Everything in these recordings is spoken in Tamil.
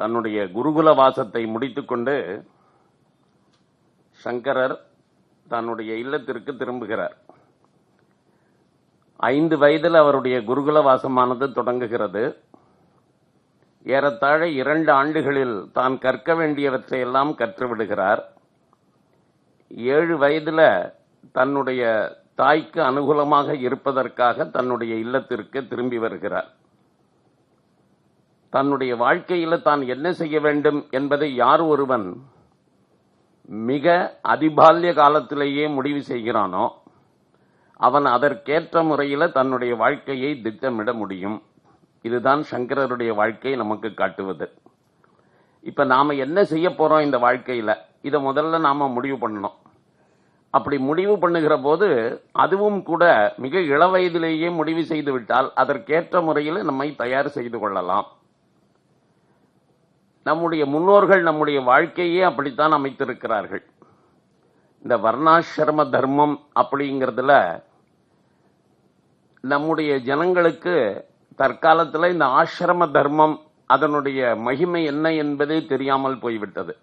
தன்னுடைய குருகுல வாசத்தை முடித்துக்கொண்டு சங்கரர் தன்னுடைய இல்லத்திற்கு திரும்புகிறார். ஐந்து வயதில் அவருடைய குருகுல வாசமானது தொடங்குகிறது. ஏறத்தாழ இரண்டு ஆண்டுகளில் தான் கற்க வேண்டியவற்றையெல்லாம் கற்றுவிடுகிறார். ஏழு வயதில் தன்னுடைய தாய்க்கு அனுகூலமாக இருப்பதற்காக தன்னுடைய இல்லத்திற்கு திரும்பி வருகிறார். தன்னுடைய வாழ்க்கையில் தான் என்ன செய்ய வேண்டும் என்பதை யார் ஒருவன் மிக அதிபால்ய காலத்திலேயே முடிவு செய்கிறானோ அவன் அதற்கேற்ற முறையில் தன்னுடைய வாழ்க்கையை திட்டமிட முடியும். இதுதான் சங்கரருடைய வாழ்க்கை நமக்கு காட்டுவது. இப்ப நாம என்ன செய்ய போறோம் இந்த வாழ்க்கையில? இதை முதல்ல நாம முடிவு பண்ணணும். அப்படி முடிவு பண்ணுகிற போது அதுவும் கூட மிக இளவயதிலேயே முடிவு செய்து விட்டால் அதற்கேற்ற முறையில் நம்மை தயார் செய்து கொள்ளலாம். நம்முடைய முன்னோர்கள் நம்முடைய வாழ்க்கையே அப்படித்தான் அமைத்திருக்கிறார்கள். இந்த வர்ணாசிரம தர்மம் அப்படிங்கிறதுல நம்முடைய ஜனங்களுக்கு தற்காலத்தில் இந்த ஆசிரம தர்மம் அதனுடைய மகிமை என்ன என்பதே தெரியாமல் போய்விட்டது.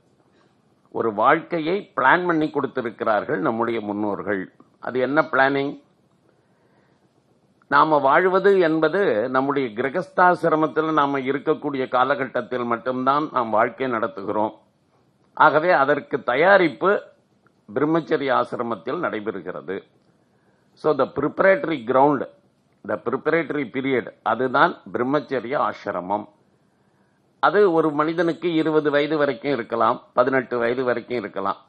ஒரு வாழ்க்கையை பிளான் பண்ணி கொடுத்திருக்கிறார்கள் நம்முடைய முன்னோர்கள். அது என்ன பிளானிங் நாம வாழ்வது என்பது நம்முடைய கிரகஸ்தாசிரமத்தில் நாம இருக்கக்கூடிய காலகட்டத்தில் மட்டும்தான் நாம் வாழ்க்கை நடத்துகிறோம். ஆகவே அதற்கு தயாரிப்பு பிரம்மச்சரிய ஆசிரமத்தில் நடைபெறுகிறது. So the preparatory ground the preparatory period அதுதான் பிரம்மச்சரிய ஆசிரமம். அது ஒரு மனிதனுக்கு இருபது வயது வரைக்கும் இருக்கலாம் பதினெட்டு வயது வரைக்கும் இருக்கலாம்.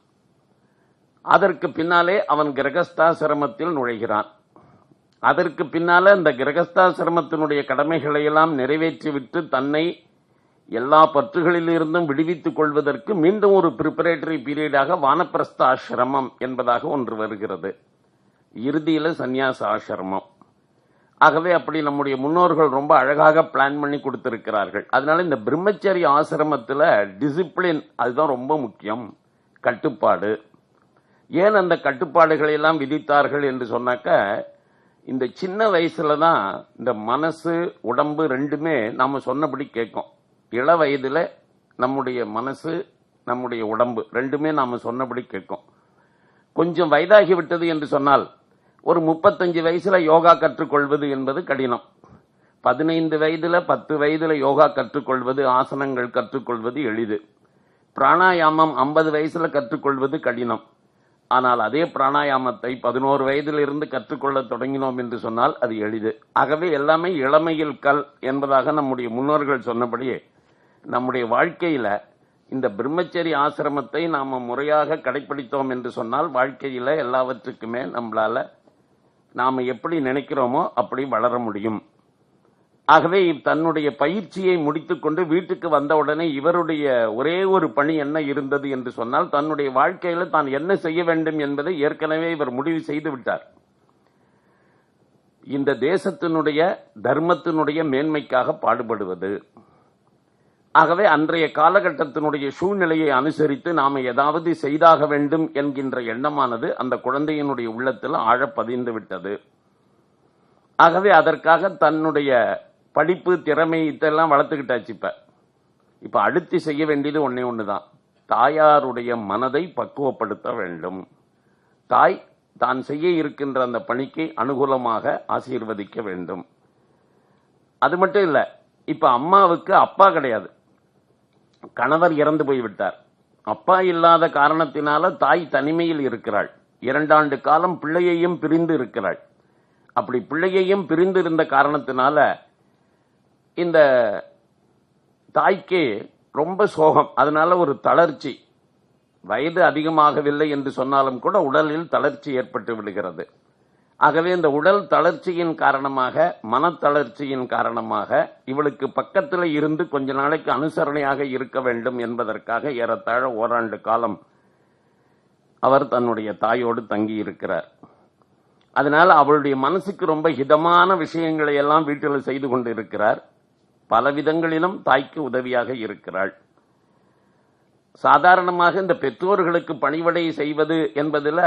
அதற்கு பின்னாலே அவன் கிரகஸ்தாசிரமத்தில் நுழைகிறான். அதற்கு பின்னால இந்த கிரகஸ்தாசிரமத்தினுடைய கடமைகளை எல்லாம் நிறைவேற்றிவிட்டு தன்னை எல்லா பற்றுகளிலிருந்தும் விடுவித்துக் கொள்வதற்கு மீண்டும் ஒரு ப்ரிப்பரேட்டரி பீரியடாக வானப்பிரஸ்த ஆசிரமம் என்பதாக ஒன்று வருகிறது. இறுதியில் சந்நியாச ஆசிரமம் ஆகவே அப்படி நம்முடைய முன்னோர்கள் ரொம்ப அழகாக பிளான் பண்ணி கொடுத்திருக்கிறார்கள். அதனால இந்த பிரம்மச்சரிய ஆசிரமத்தில் டிசிப்ளின் அதுதான் ரொம்ப முக்கியம். கட்டுப்பாடு. ஏன் அந்த கட்டுப்பாடுகளை எல்லாம் விதித்தார்கள் என்று சொன்னாக்க இந்த சின்ன வயசுல தான் இந்த மனசு உடம்பு ரெண்டுமே நாம சொன்னபடி கேட்கும். இள வயதுல நம்முடைய மனசு நம்முடைய உடம்பு ரெண்டுமே நாம சொன்னபடி கேட்கும். கொஞ்சம் வயதாகி விட்டது என்று சொன்னால் ஒரு முப்பத்தஞ்சு வயசுல யோகா கற்றுக்கொள்வது என்பது கடினம். பதினைந்து வயதுல பத்து வயதுல யோகா கற்றுக்கொள்வது ஆசனங்கள் கற்றுக்கொள்வது எளிது. பிராணாயாமம் ஐம்பது வயசுல கற்றுக்கொள்வது கடினம். ஆனால் அதே பிராணாயாமத்தை பதினோரு வயதிலிருந்து கற்றுக்கொள்ள தொடங்கினோம் என்று சொன்னால் அது எளிது. ஆகவே எல்லாமே இளமையில் கல் என்பதாக நம்முடைய முன்னோர்கள் சொன்னபடியே நம்முடைய வாழ்க்கையில இந்த பிரம்மச்சரி ஆசிரமத்தை நாம் முறையாக கடைபிடித்தோம் என்று சொன்னால் வாழ்க்கையில எல்லாவற்றுக்குமே நம்மளால நாம் எப்படி நினைக்கிறோமோ அப்படி வளர முடியும். ஆகவே தன்னுடைய பயிற்சியை முடித்துக்கொண்டு வீட்டுக்கு வந்தவுடனே இவருடைய ஒரே ஒரு பணி என்ன இருந்தது என்று சொன்னால் தன்னுடைய வாழ்க்கையில் தான் என்ன செய்ய வேண்டும் என்பதை ஏற்கனவே இவர் முடிவு செய்து விட்டார். இந்த தேசத்தினுடைய தர்மத்தினுடைய மேன்மைக்காக பாடுபடுவது. ஆகவே அன்றைய காலகட்டத்தினுடைய சூழ்நிலையை அனுசரித்து நாம் ஏதாவது செய்தாக வேண்டும் என்கின்ற எண்ணமானது அந்த குழந்தையினுடைய உள்ளத்தில் ஆழ பதிந்து விட்டது. ஆகவே அதற்காக தன்னுடைய படிப்பு திறமை இதெல்லாம் வளர்த்துக்கிட்டாச்சு இப்ப. இப்ப அடுத்து செய்ய வேண்டியது ஒன்னே ஒண்ணுதான். தாயாருடைய மனதை பக்குவப்படுத்த வேண்டும். தாய் தான் செய்ய இருக்கின்ற அந்த பணிக்கு அனுகூலமாக ஆசீர்வதிக்க வேண்டும். அது மட்டும் இல்ல இப்ப அம்மாவுக்கு அப்பா கிடையாது. கணவர் இறந்து போய்விட்டார் அப்பா இல்லாத காரணத்தினால தாய் தனிமையில் இருக்கிறாள். இரண்டாண்டு காலம் பிள்ளையையும் பிரிந்து இருக்கிறாள். அப்படி பிள்ளையையும் பிரிந்து இருந்த காரணத்தினால இந்த தாய்க்கு ரொம்ப சோகம். அதனால ஒரு தளர்ச்சி. வயது அதிகமாகவில்லை என்று சொன்னாலும் கூட உடலில் தளர்ச்சி ஏற்பட்டு விடுகிறது. ஆகவே இந்த உடல் தளர்ச்சியின் காரணமாக மனத்தளர்ச்சியின் காரணமாக இவளுக்கு பக்கத்தில் இருந்து கொஞ்ச நாளைக்கு அனுசரணையாக இருக்க வேண்டும் என்பதற்காக ஏறத்தாழ ஓராண்டு காலம் அவர் தன்னுடைய தாயோடு தங்கி இருக்கிறார். அதனால் அவளுடைய மனசுக்கு ரொம்ப ஹிதமான விஷயங்களை எல்லாம் வீட்டில் செய்து கொண்டு இருக்கிறார். பல விதங்களிலும் தாய்க்கு உதவியாக இருக்கிறாள். சாதாரணமாக இந்த பெற்றோர்களுக்கு பணிவடை செய்வது என்பதில்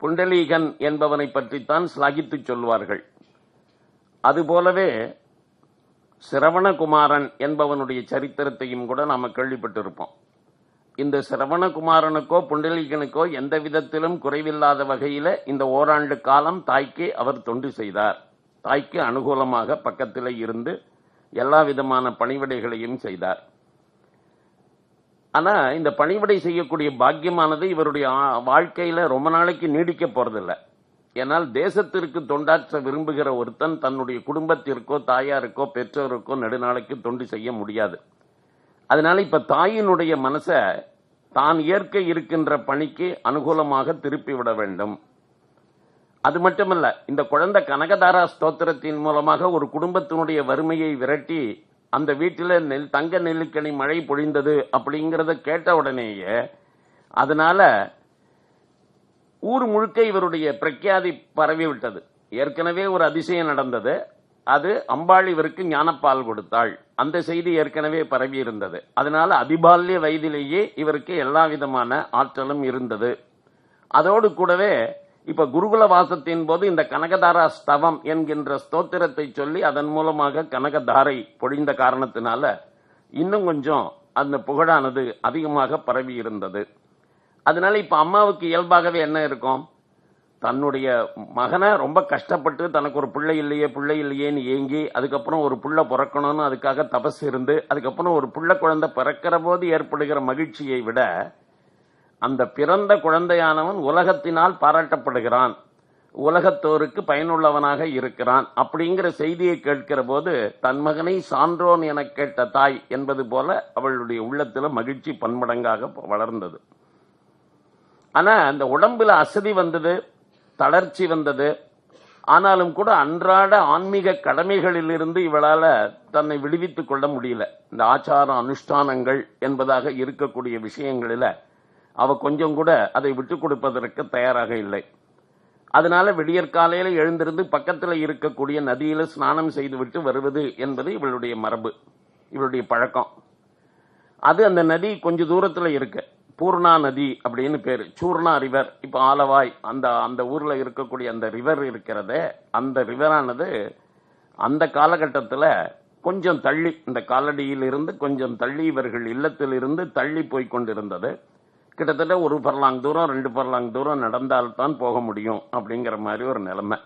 புண்டலீகன் என்பவனை பற்றித்தான் ஸ்லாகித்து சொல்வார்கள். அதுபோலவே சிரவணகுமாரன் என்பவனுடைய சரித்திரத்தையும் கூட நாம கேள்விப்பட்டிருப்போம். இந்த சிரவணகுமாரனுக்கோ புண்டலீகனுக்கோ எந்த விதத்திலும் குறைவில்லாத வகையில் இந்த ஓராண்டு காலம் தாய்க்கு அவர் தொண்டு செய்தார். தாய்க்கு அனுகூலமாக பக்கத்தில் இருந்து எல்லா விதமான பணிவிடைகளையும் செய்தார். ஆனா இந்த பணிவிடை செய்யக்கூடிய பாக்கியமானது இவருடைய வாழ்க்கையில் வாழ்க்கையில ரொம்ப நாளைக்கு நீடிக்க போறதில்ல. ஏனால் தேசத்திற்கு தொண்டாற்ற விரும்புகிற ஒருத்தன் தன்னுடைய குடும்பத்திற்கோ தாயாருக்கோ பெற்றோருக்கோ நெடுநாளைக்கு தொண்டு செய்ய முடியாது. அதனால இப்ப தாயினுடைய மனசை தான் ஏற்க இருக்கின்ற பணிக்கு அனுகூலமாக திருப்பி விட வேண்டும். அது மட்டுமல்ல இந்த குழந்தை கனகதாரா ஸ்தோத்திரத்தின் மூலமாக ஒரு குடும்பத்தினுடைய வறுமையை விரட்டி அந்த வீட்டில் நெல் தங்க நெல்லுக்கணி மழை பொழிந்தது அப்படிங்கிறத கேட்ட உடனேயே அதனால ஊர் முழுக்க இவருடைய பிரக்யாதி பரவி விட்டது ஏற்கனவே ஒரு அதிசயம் நடந்தது. அது அம்பாள் இவருக்கு ஞானப்பால் கொடுத்தாள். அந்த செய்தி ஏற்கனவே பரவி இருந்தது அதனால அதிபால்ய வயதிலேயே இவருக்கு எல்லா விதமான ஆற்றலும் இருந்தது. அதோடு கூடவே இப்ப குருகுல வாசத்தின் போது இந்த கனகதாரா ஸ்தவம் என்கின்ற ஸ்தோத்திரத்தை சொல்லி அதன் மூலமாக கனகதாரை பொழிந்த காரணத்தினால இன்னும் கொஞ்சம் அந்த புகழானது அதிகமாக பரவி இருந்தது. அதனால இப்ப அம்மாவுக்கு இயல்பாகவே என்ன இருக்கும்? தன்னுடைய மகனை ரொம்ப கஷ்டப்பட்டு தனக்கு ஒரு பிள்ளை இல்லையே பிள்ளை இல்லையேன்னு ஏங்கி அதுக்கப்புறம் ஒரு புள்ள பிறக்கணும்னு அதுக்காக தபஸ் இருந்து அதுக்கப்புறம் ஒரு புள்ள குழந்தை பிறக்கிற போது ஏற்படுகிற மகிழ்ச்சியை விட அந்த பிறந்த குழந்தையானவன் உலகத்தினால் பாராட்டப்படுகிறான். உலகத்தோருக்கு பயனுள்ளவனாக இருக்கிறான். அப்படிங்கிற செய்தியை கேட்கிற போது தன் மகனை சான்றோன் என கேட்ட தாய் என்பது போல அவளுடைய உள்ளத்தில் மகிழ்ச்சி பன்மடங்காக வளர்ந்தது. ஆனா அந்த உடம்புல அசதி வந்தது தளர்ச்சி வந்தது. ஆனாலும் கூட அன்றாட ஆன்மீக கடமைகளிலிருந்து இவளால தன்னை விடுவித்துக் கொள்ள முடியல. இந்த ஆச்சார அனுஷ்டானங்கள் என்பதாக இருக்கக்கூடிய விஷயங்களில் அவ கொஞ்சம் கூட அதை விட்டுக் கொடுப்பதற்கு தயாராக இல்லை. அதனால விடியற்காலையில எழுந்திருந்து பக்கத்தில் இருக்கக்கூடிய நதியில ஸ்நானம் செய்துவிட்டு வருவது என்பது இவளுடைய மரபு இவளுடைய பழக்கம். அது அந்த நதி கொஞ்ச தூரத்தில் இருக்கு. பூர்ணா நதி அப்படின்னு பேர். சூர்ணா ரிவர். இப்போ ஆலவாய் அந்த அந்த ஊரில் இருக்கக்கூடிய அந்த ரிவர் இருக்கிறதே அந்த ரிவரானது அந்த காலகட்டத்தில் கொஞ்சம் தள்ளி இந்த காலடியிலிருந்து கொஞ்சம் தள்ளி இவர்கள் இல்லத்திலிருந்து தள்ளி போய் கொண்டிருந்தது. கிட்டத்தட்ட ஒரு பர்லாங் தூரம் ரெண்டு பர்லாங் தூரம் நடந்தால்தான் போக முடியும் அப்படிங்கிற மாதிரி ஒரு நிலைமை.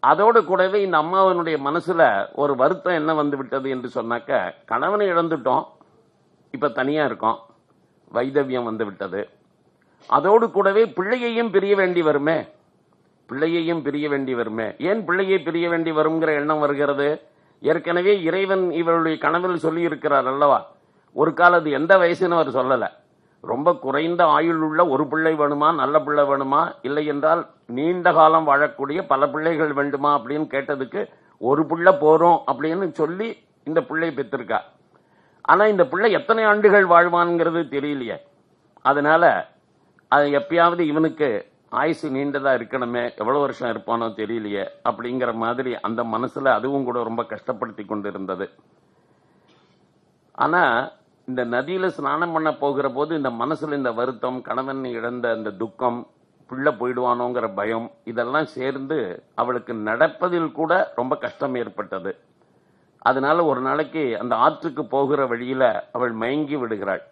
அதோடு கூடவே இந்த அம்மாவனுடைய மனசுல ஒரு வருத்தம் என்ன வந்து விட்டது என்று சொன்னாக்க கணவனை இழந்துட்டோம் இப்ப தனியா இருக்கோம் வைதவியம் வந்து விட்டது. அதோடு கூடவே பிள்ளையையும் பிரிய வேண்டி வருமே பிள்ளையையும் பிரிய வேண்டி வருமே. ஏன் பிள்ளையை பிரிய வேண்டி வருங்கிற எண்ணம் வருகிறது? ஏற்கனவே இறைவன் இவருடைய கனவில் சொல்லி இருக்கிறார் அல்லவா? ஒரு காலத்து அது எந்த வயசுன்னு அவர் சொல்லலை. ரொம்ப குறைந்த ஆயுள் உள்ள ஒரு பிள்ளை வேணுமா நல்ல பிள்ளை வேணுமா? இல்லை என்றால் நீண்ட காலம் வாழக்கூடிய பல பிள்ளைகள் வேண்டுமா அப்படின்னு கேட்டதுக்கு ஒரு பிள்ளை போறோம் அப்படின்னு சொல்லி இந்த பிள்ளை பெற்றிருக்கா. ஆனா இந்த பிள்ளை எத்தனை ஆண்டுகள் வாழ்வான்ங்கிறது தெரியலையே. அதனால அது எப்பயாவது இவனுக்கு ஆயுசு நீண்டதா இருக்கணுமே எவ்வளவு வருஷம் இருப்பானோ தெரியலையே அப்படிங்கிற மாதிரி அந்த மனசுல அதுவும் கூட ரொம்ப கஷ்டப்படுத்தி கொண்டு இருந்தது ஆனா இந்த நதியில ஸ்நானம் பண்ண போகிற போது இந்த மனசுல இந்த வருத்தம் கணவன் இழந்த அந்த துக்கம் பிள்ளை போயிடுவானோங்கிற பயம் இதெல்லாம் சேர்ந்து அவளுக்கு நடப்பதில் கூட ரொம்ப கஷ்டம் ஏற்பட்டது. அதனால ஒரு நாளைக்கு அந்த ஆற்றுக்கு போகிற வழியில அவள் மயங்கி விடுகிறாள்.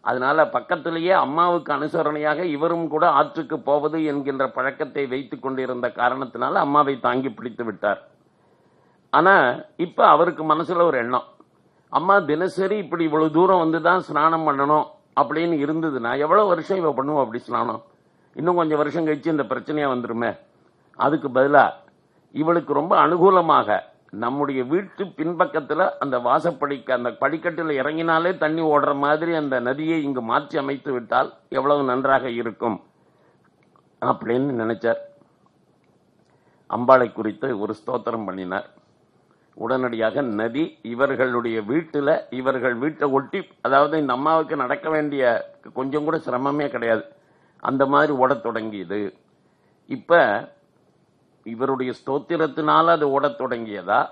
அதனால பக்கத்திலேயே அம்மாவுக்கு அனுசரணையாக இவரும் கூட ஆற்றுக்கு போவது என்கின்ற பழக்கத்தை வைத்துக் கொண்டிருந்த காரணத்தினால அம்மாவை தாங்கி பிடித்து விட்டார். ஆனா இப்ப அவருக்கு மனசுல ஒரு எண்ணம். அம்மா தினசரி இப்படி இவ்வளவு தூரம் வந்து தான் ஸ்நானம் பண்ணணும் அப்படின்னு இருந்ததுன்னா எவ்வளவு வருஷம் இவ பண்ணுவோம் அப்படி ஸ்நானம்? இன்னும் கொஞ்சம் வருஷம் கழிச்சு இந்த பிரச்சனையா வந்துருமே. அதுக்கு பதிலா இவளுக்கு ரொம்ப அனுகூலமாக நம்முடைய வீட்டு பின்பக்கத்துல அந்த வாசப்படிக்கு அந்த படிக்கட்டில் இறங்கினாலே தண்ணி ஓடுற மாதிரி அந்த நதியை இங்கு மாற்றி அமைத்து விட்டால் எவ்வளவு நன்றாக இருக்கும் அப்படின்னு நினைச்சார். அம்பாளை குறித்து ஒரு ஸ்தோத்திரம் பண்ணினார். உடனடியாக நதி இவர்களுடைய வீட்டில் இவர்கள் வீட்டை ஒட்டி அதாவது இந்த அம்மாவுக்கு நடக்க வேண்டிய கொஞ்சம் கூட சிரமமே கிடையாது. அந்த மாதிரி ஓடத் தொடங்கியது. இப்போ இவருடைய ஸ்தோத்திரத்தினால அது ஓடத் தொடங்கியதா?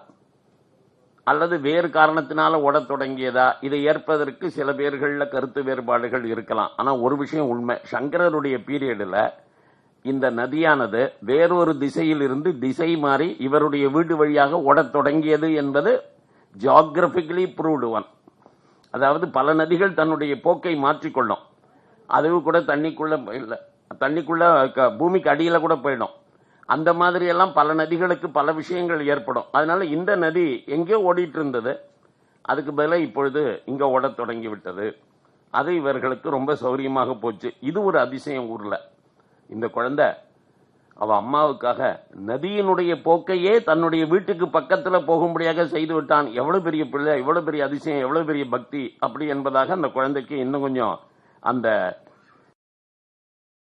அல்லது வேறு காரணத்தினால ஓடத் தொடங்கியதா? இதை ஏற்பதற்கு சில பேர்களில் கருத்து வேறுபாடுகள் இருக்கலாம். ஆனால் ஒரு விஷயம் உண்மை. சங்கரருடைய பீரியடில் இந்த நதியானது வேறொரு திசையில் இருந்து திசை மாறி இவருடைய வீடு வழியாக ஓடத் தொடங்கியது என்பது ஜியாகிரபிக்கலி ப்ரூவ்டு ஒன் அதாவது பல நதிகள் தன்னுடைய போக்கை மாற்றிக்கொள்ளும் அதுவும் கூட தண்ணிக்குள்ள இல்லை தண்ணிக்குள்ள க- பூமிக்கு அடியில் கூட போயிடும். அந்த மாதிரி எல்லாம் பல நதிகளுக்கு பல விஷயங்கள் ஏற்படும். அதனால இந்த நதி எங்கேயோ ஓடிட்டு இருந்தது அதுக்கு பதிலாக இப்பொழுது இங்கே ஓடத் தொடங்கி விட்டது. அது இவர்களுக்கு ரொம்ப சௌரியமாக போச்சு. இது ஒரு அதிசயம் ஊரில். இந்த குழந்தை அவ அம்மாவுக்காக நதியினுடைய போக்கையே தன்னுடைய வீட்டுக்கு பக்கத்துல போகும்படியாக செய்து விட்டான். எவ்வளவு பெரிய பிள்ளை எவ்வளவு பெரிய அதிசயம் எவ்வளவு பெரிய பக்தி அப்படி என்பதாக அந்த குழந்தைக்கு இன்னும் கொஞ்சம் அந்த